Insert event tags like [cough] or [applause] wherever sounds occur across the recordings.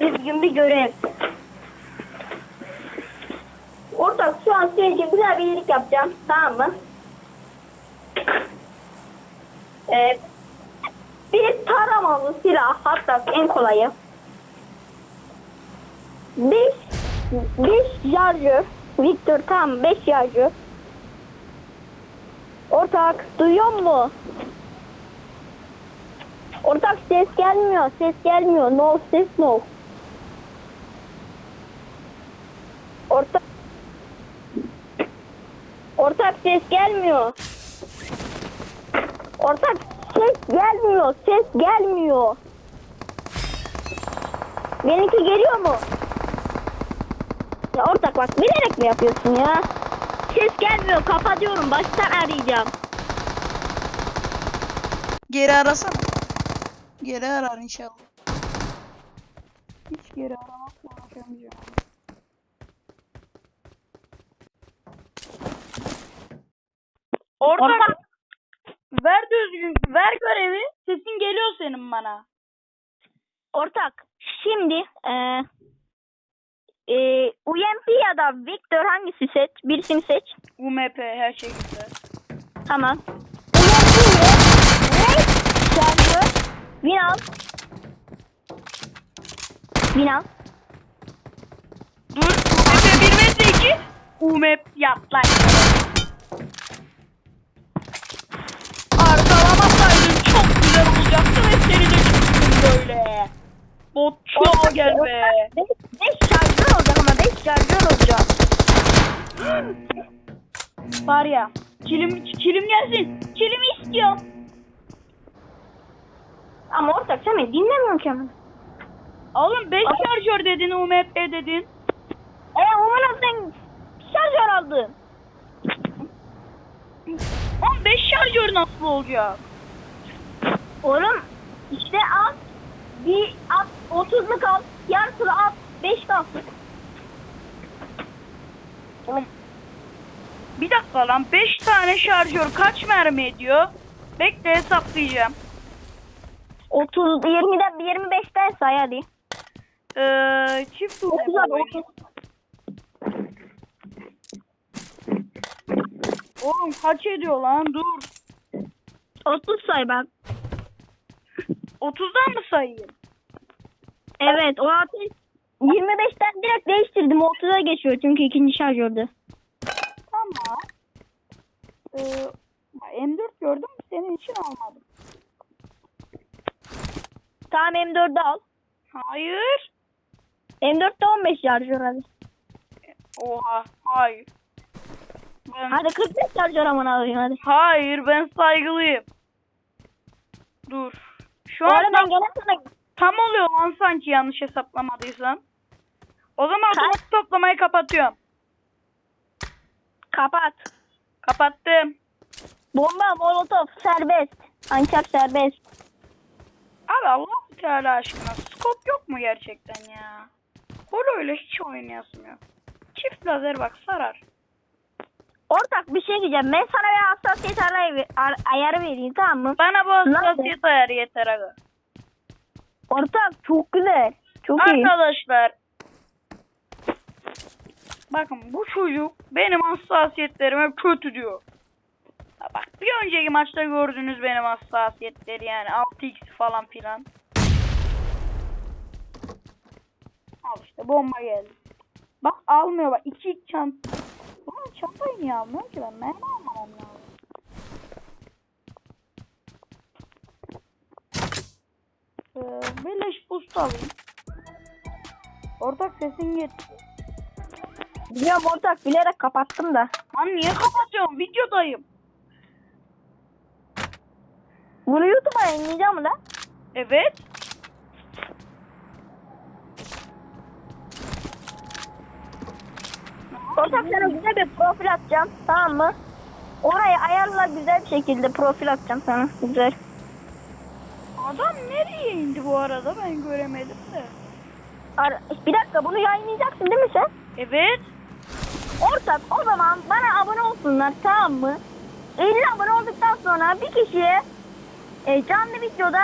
Düzgün bir görev. Ortak şu an senin için güzel bir iyilik yapacağım. Tamam mı? Ee, bir taramalı silah hatta en kolayı. Beş, beş şarjör. Victor tam beş şarjör. Ortak duyuyor mu? Ortak ses gelmiyor, ses gelmiyor. No ses no. Ortak Ortak ses gelmiyor. Ortak ses gelmiyor, ses gelmiyor. Benimki geliyor mu? Ya ortak bak bilerek mi yapıyorsun ya? Ses gelmiyor, kapatıyorum. Baştan arayacağım. Geri arasana. Geri arar inşallah. Hiç geri aramakla uğraşamayacağım. Ortak, Ortak. ver düzgün, ver görevi. Sesin geliyor senin bana. Ortak, şimdi e, e, UMP ya da Victor hangisi seç? Birisini seç. UMP her şey güzel. Tamam. UMP ile ne? Şarjı. Binal. Binal. Dur. UMP 1 metre 2. UMP yap lan. Arkalamasaydın çok güzel olacaktı ve seni de çıktın böyle. Botçuğa gel be. 5 şarjör olacak ama 5 şarjör olacak. Var ya. Kilim, kilim gelsin. Kilimi istiyor. Ama ortak sen beni dinlemiyorsun ki ama. Oğlum 5 şarjör dedin UMP dedin. E umarım sen şarjör aldın. Oğlum 5 şarjör nasıl olacak? Oğlum işte al. Bir at 30'luk al. Yarısını at. 5 kalsın. Oğlum. Bir dakika lan 5 tane şarjör kaç mermi ediyor? Bekle hesaplayacağım. 30 20'den 25'ten say hadi. Ee, çift 30 UMP hadi oynayayım. 30. Oğlum kaç ediyor lan dur. 30 say bak. 30'dan mı sayayım? Evet o ateş 25'ten direkt değiştirdim. 30'a geçiyor çünkü ikinci şarjördü. Tamam. Ee, M4 gördüm senin için almadım. Tamam M4'ü al. Hayır. M4'te 15 şarjör hadi. Oha hayır. Ben, Hadi 45 şarjör aman alayım hadi. Hayır ben saygılıyım. Dur. Şu an tam, sana tam oluyor lan sanki yanlış hesaplamadıysam. O zaman otomatik toplamayı kapatıyorum. kapat. Kapattım. Bomba, molotof serbest. Ancak serbest. Abi Allah Teala aşkına skop yok mu gerçekten ya? Holo öyle hiç oynayasım yok. Çift lazer bak sarar. Ortak bir şey diyeceğim. Ben sana bir hassasiyet ayarı, ar- ayarı vereyim tamam mı? Bana bu Nasıl? hassasiyet ayarı yeter aga. Ortak çok güzel. Çok iyi. Arkadaşlar. Bakın bu çocuk benim hassasiyetlerime kötü diyor. Bak bir önceki maçta gördünüz benim hassasiyetleri yani 6x falan filan. Al işte bomba geldi. Bak almıyor bak 2 çanta. Ulan çantayı niye almıyor ki ben? Mermi almam lazım. Ee, birleş boost alayım. Ortak sesin gitti. Biliyorum ortak bilerek kapattım da. Lan niye kapatıyorum? Videodayım. Bunu YouTube'a yayınlayacağım lan? Evet. Ortak sana güzel bir profil atacağım. Tamam mı? Orayı ayarla güzel bir şekilde profil atacağım sana. Güzel. Adam nereye indi bu arada? Ben göremedim de. Ar- bir dakika bunu yayınlayacaksın değil mi sen? Evet. Ortak o zaman bana abone olsunlar tamam mı? 50 abone olduktan sonra bir kişiye e, canlı videoda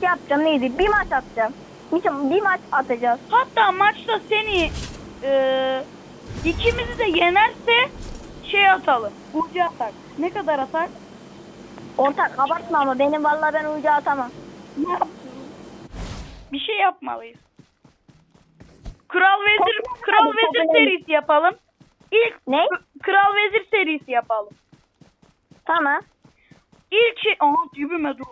şey yapacağım neydi bir maç atacağım. Bir, bir maç atacağız. Hatta maçta seni e, ikimizi de yenerse şey atalım. Burcu atak. Ne kadar atar? Ortak abartma ama benim vallahi ben ucu atamam. Ne yapacağız? Bir şey yapmalıyız. Kral Vezir Toplam- Kral hadi Vezir toplam. serisi yapalım. İlk Ne? Kral Vezir serisi yapalım. Tamam. İlk şey... Aha dibime dur.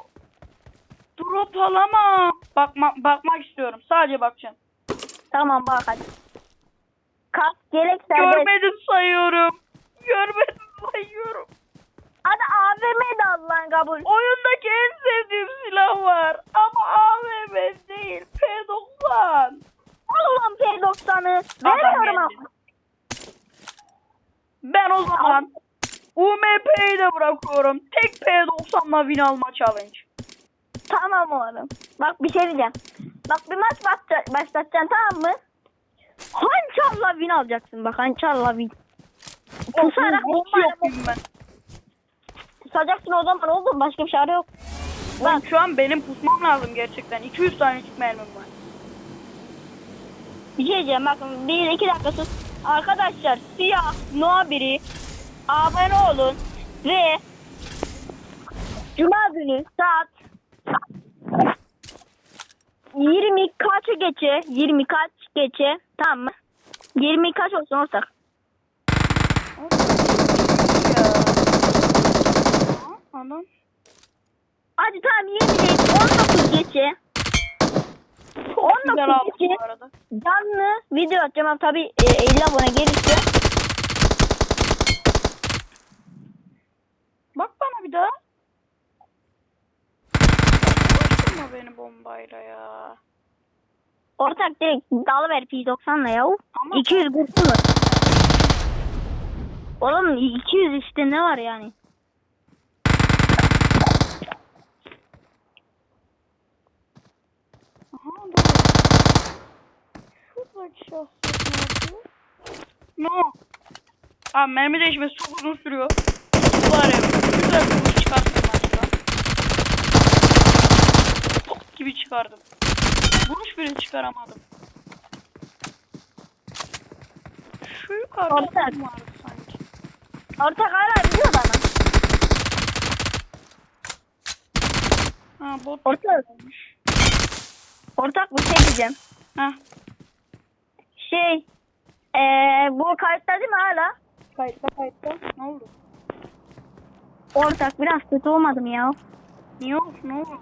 Drop alamam. Bakma, bakmak istiyorum. Sadece bakacağım. Tamam bak hadi. Gerek serbest. Görmedim sayıyorum. Görmedim sayıyorum. Hadi AVM de al lan kabul. Oyundaki en sevdiğim silah var. Ama AVM değil. P90. Al ulan P90'ı. Adam Veriyorum ama. Ben o zaman UMP'yi de bırakıyorum. Tek P90'la win alma challenge. Tamam oğlum. Bak bir şey diyeceğim. Bak bir maç başla- başlatacaksın tamam mı? Hançarla win alacaksın bak hançarla win. Pusarak Hiç bomba diyeyim ben. pusacaksın o zaman oğlum başka bir şey yok. Lan şu an benim pusmam lazım gerçekten. 200 tane mermim var. Bir şey diyeceğim bakın bir iki dakika sus. Arkadaşlar siyah Noah biri abone olun ve Cuma günü saat 20 kaç geçe 20 kaç geçe tamam mı? 20 kaç olsun ortak. Adam. Hadi tamam 20 değil 19 geçe. Çok güzel 19 aldım geçe canlı video atacağım ama tabi e, 50 abone gelirse. Bak bana bir daha. Vurma beni bombayla ya. Ortak direkt dalıver P90'la yahu. Ama 200 kurtu mu? Oğlum 200 işte ne var yani? Aha ne yapıyor? No. Abi mermi değişmesi çok uzun sürüyor. Var ya güzel bir vuruş çıkarttım maçta. Top gibi çıkardım. Vuruş bile çıkaramadım. Şu yukarıda Ortak. vardı sanki. Ortak hala biliyor bana. Ha bot Ortak. Ortak bir şey diyeceğim. Heh. Şey, eee bu kayıtta değil mi hala? Kayıtta kayıtta. Ne oldu? Ortak biraz kötü olmadım ya. Niye oldu? Ne oldu?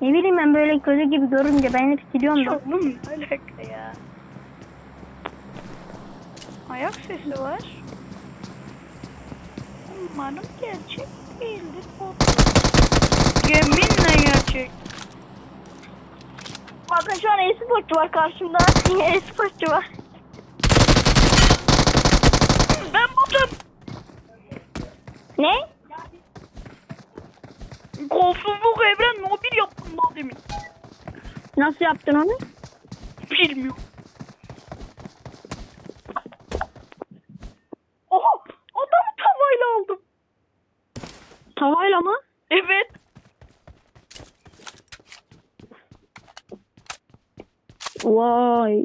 Ne bileyim ben böyle kötü gibi görünce ben hep siliyorum da. Oğlum ne alaka ya? Ayak sesi var. Umarım gerçek değildir. Yeminle gerçek. Bakın şu an e-sportçu var karşımda. e-sportçu var. Ben botum. Ne? Nasıl yaptın onu? Bilmiyorum. Oha! Adamı tavayla aldım. Tavayla mı? Evet. Vay.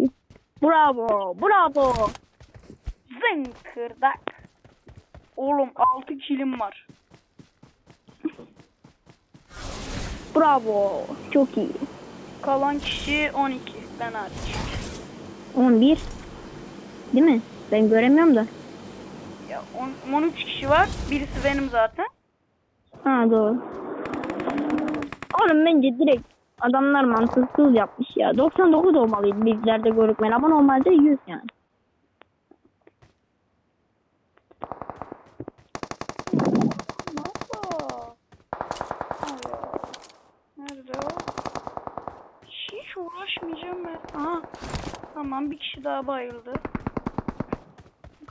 Bravo, bravo. Zınkırdak. Oğlum 6 kilim var. Bravo. Çok iyi. Kalan kişi 12. Ben hariç. 11. Değil mi? Ben göremiyorum da. Ya on- 13 kişi var. Birisi benim zaten. Ha doğru. Oğlum bence direkt adamlar mantıksız yapmış ya. 99 olmalıydı bizlerde görükmen ama normalde 100 yani. Nasıl? Allah. Nerede o? Uğraşmayacağım ben. Aha. Tamam bir kişi daha bayıldı.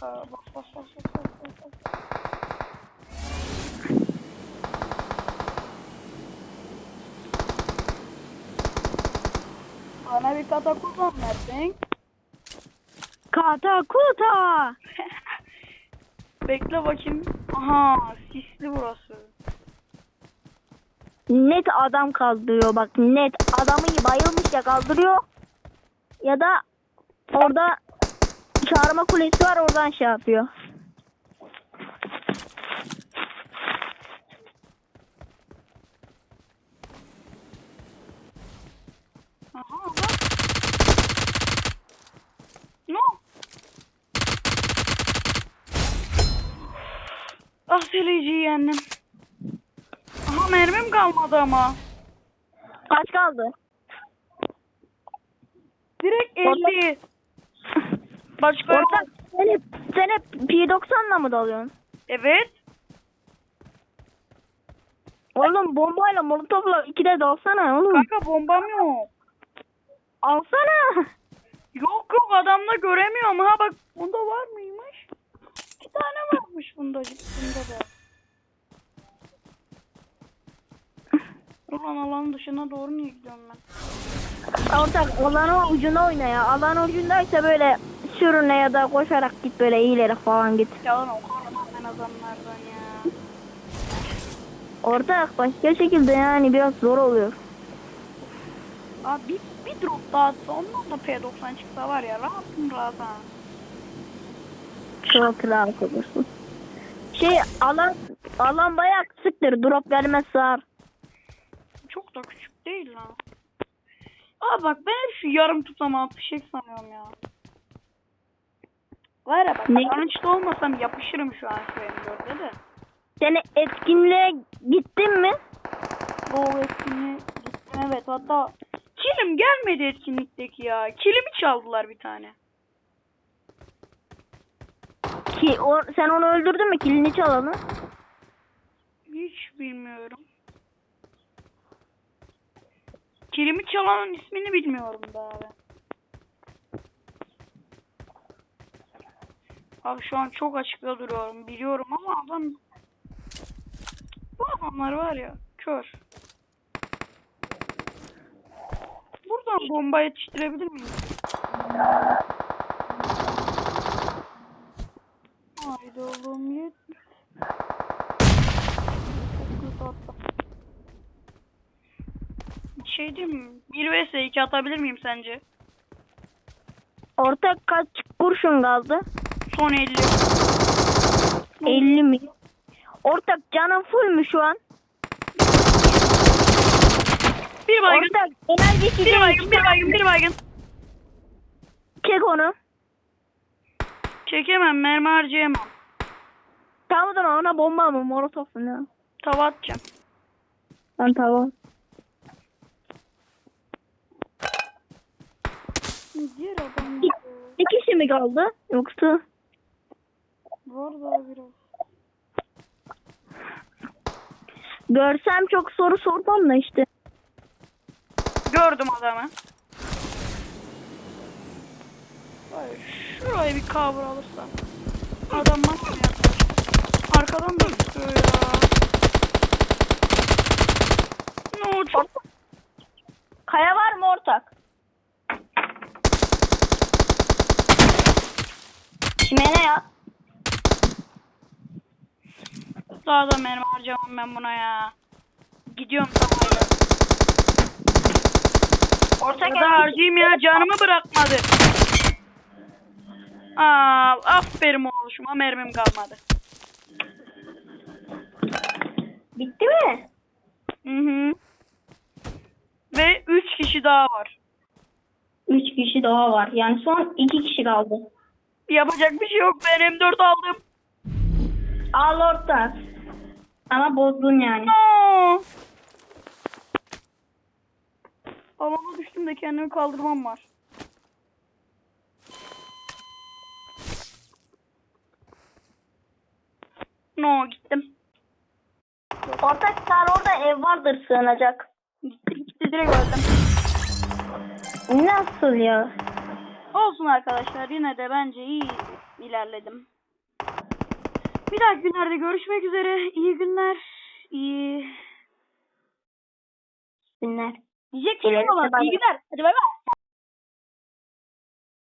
Bas bas bas bas bas bas. Bana bir katakullan versen. Katakuta. [laughs] Bekle bakayım. Aha sisli burası. Net adam kaldırıyor bak net adamı bayılmış ya kaldırıyor ya da orada çağırma kulesi var oradan şey yapıyor. Aha aha. No. Ah yendim. Kalmadı ama. Kaç kaldı? Direkt Orta- 50. Başka. Ortak sen hep, sen hep P90'la mı dalıyorsun? Evet. Oğlum bombayla molotofla ikide dalsana oğlum. Kanka bombam yok. Alsana. Yok yok adamda göremiyorum ha bak bunda var mıymış? İki tane varmış bunda bunda da. Ulan alanın dışına doğru niye gidiyorum ben? Ortak alanın ucuna oyna ya. Alan ucundaysa böyle sürüne ya da koşarak git böyle iyileri falan git. Yalan okuyorum ben adamlardan ya. Ortak başka şekilde yani biraz zor oluyor. Abi bir, bir drop daha atsa ondan da P90 çıksa var ya rahatım rahat ha. Çok rahat olursun. Şey alan alan bayağı kısıktır. Drop gelmez sığar. Çok da küçük değil lan. Aa bak ben hep şu yarım tutamağı fişek sanıyorum ya. Var ya bak Ne? yanlışta olmasam yapışırım şu an şu M4'e de. Sen etkinliğe gittin mi? Bu etkinliğe gittim evet hatta kilim gelmedi etkinlikteki ya. Kilimi çaldılar bir tane. Ki o, sen onu öldürdün mü? Kilini çalanı. Hiç bilmiyorum. Kilimi çalanın ismini bilmiyorum daha ben. Abi şu an çok açıkta duruyorum. Biliyorum ama adam... Bu adamlar var ya kör. Buradan bomba yetiştirebilir miyim? Haydi oğlum yet. Çok kötü attım. Bir şey diyeyim mi? 1 vs 2 atabilir miyim sence? Ortak kaç kurşun kaldı? Son 50. 50 mi? Ortak canın full mü şu an? Bir baygın. Ortak enerjisi Bir baygın, bir baygın, bir baygın. Çek onu. Çekemem, mermi harcayamam. Tamam o zaman ona bomba mı? Molotof mu? Tava atacağım. Lan tamam. Adam Bir kişi mi kaldı? Yoksa var daha biraz. görsem çok soru sormam da işte. Gördüm adamı. Hayır, şurayı bir cover alırsam. Adam mı yaklaştı? Arkadan da sıkıyor ya. No, çok Kaya var mı ortak? Çimene ya. daha da mermi harcamam ben buna ya. Gidiyorum tavayla. Ortak Burada harcayayım ya canımı bırakmadı. Aa, aferin oluşuma mermim kalmadı. bitti mi? Hı hı. Ve 3 kişi daha var. Üç kişi daha var. Yani son iki kişi kaldı. Yapacak bir şey yok. Ben M4 aldım. Al ortak. Ama bozdun yani. No. Alana düştüm de kendimi kaldırmam var. No gittim. Ortak sen orada ev vardır sığınacak. Gitti gitti direkt öldüm. Nasıl ya? Olsun arkadaşlar yine de bence iyi ilerledim. Bir dahaki günlerde görüşmek üzere. İyi günler. İyi. Günler. Diyecek şey İleride olan. İyi günler. Hadi bay bay.